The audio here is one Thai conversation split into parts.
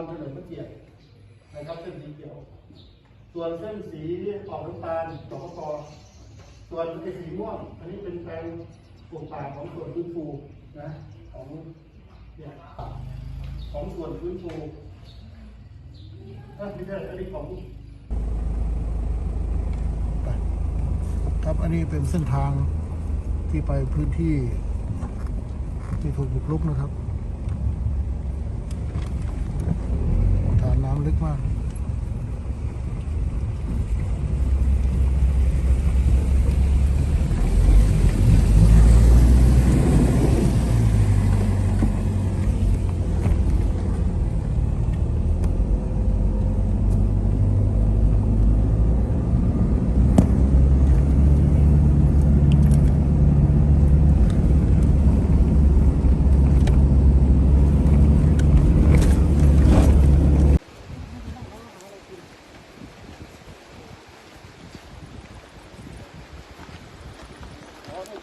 รเฉลิมพระเกียรตินะครับเส้นสีเขียว ส่วนเส้นสีออกน้ำตาลสปกส่วนไอ้สีม่วง อันนี้เป็นแปลงปลูกป่าของส่วนพื้นฟูนะของเนี่ยของส่วนพื้นฟูถ้าไม่ใช่อันนี้ของครับอันนี้เป็นเส้นทางที่ไปพื้นที่ที่ถูกบุกรุกนะครับา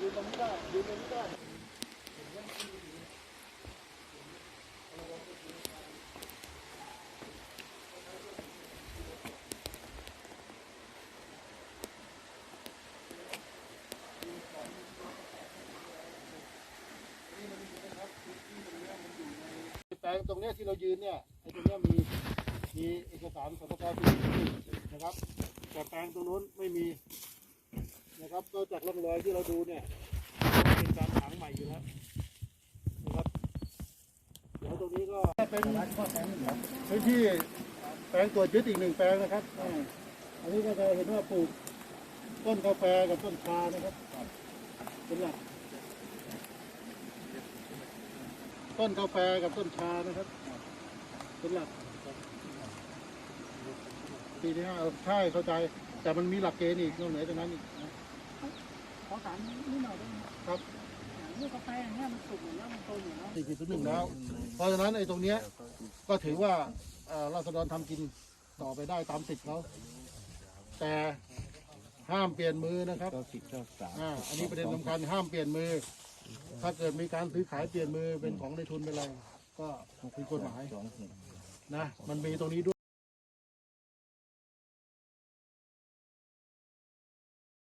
นน้ำลึกมากแปลงตรงเนี้ยที่เรายืนเนี่ยไอ้ตรงเนี้ยมีมีเอกสารสปกที่นะครับแต่แปลงตรงนู้นไม่มี นะครับนอกจากร่องรอยที่เราดูเนี่ย เป็นการถางใหม่อยู่แล้วนะครับเดี๋ยวตรงนี้ก็เป็นพื้นที่แปลงตรวจยึดอีกหนึ่งแปลงนะครับอันนี้ก็จะเห็นว่าปลูกต้นกาแฟกับต้นชานะครับเป็นหลักต้นกาแฟกับต้นชานะครับเป็นหลักปีที่ห้าใช่เข้าใจ แต่มันมีหลักเกณฑ์อีกนอกเหนือจากนั้นอีก นะขอถามนิดหน่อยได้ไหมครับลูกกาแฟอย่างเงี้ยมันสุกหมดแล้วมันโตหมดแล้วสี่สิบหนึ่งแล้ว เพราะฉะนั้นไอ้ตรงเนี้ยก็ถือว่าเอ่อราษฎรทำกินต่อไปได้ตามสิทธิ์เขาแต่ห้ามเปลี่ยนมือนะครับอ่าอันนี้ประเด็นสำคัญห้ามเปลี่ยนมือ ถ้าเกิดมีการซื้อขายเปลี่ยนมือเป็นของในทุนเป็นอะไรก็ผิดกฎหมายนะ มันมีตรงนี้ด้วย